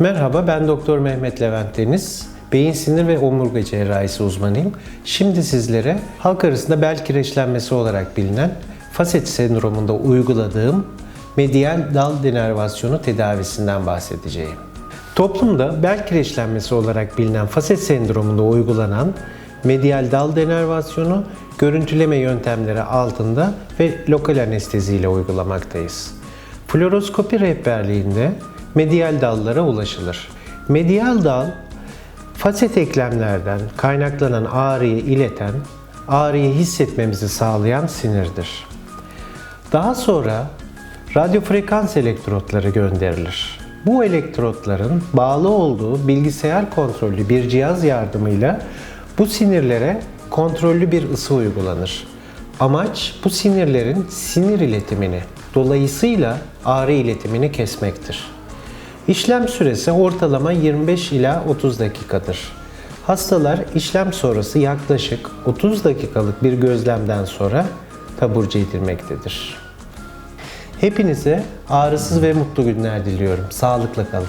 Merhaba, ben Doktor Mehmet Levent Deniz. Beyin sinir ve omurga cerrahisi uzmanıyım. Şimdi sizlere halk arasında bel kireçlenmesi olarak bilinen faset sendromunda uyguladığım medial dal denervasyonu tedavisinden bahsedeceğim. Toplumda bel kireçlenmesi olarak bilinen faset sendromunda uygulanan medial dal denervasyonu görüntüleme yöntemleri altında ve lokal anestezi ile uygulamaktayız. Fluoroskopi rehberliğinde medial dallara ulaşılır. Medial dal faset eklemlerden kaynaklanan ağrıyı ileten, ağrıyı hissetmemizi sağlayan sinirdir. Daha sonra radyo frekans elektrotları gönderilir. Bu elektrotların bağlı olduğu bilgisayar kontrollü bir cihaz yardımıyla bu sinirlere kontrollü bir ısı uygulanır. Amaç bu sinirlerin sinir iletimini, dolayısıyla ağrı iletimini kesmektir. İşlem süresi ortalama 25 ila 30 dakikadır. Hastalar işlem sonrası yaklaşık 30 dakikalık bir gözlemden sonra taburcu edilmektedir. Hepinize ağrısız ve mutlu günler diliyorum. Sağlıkla kalın.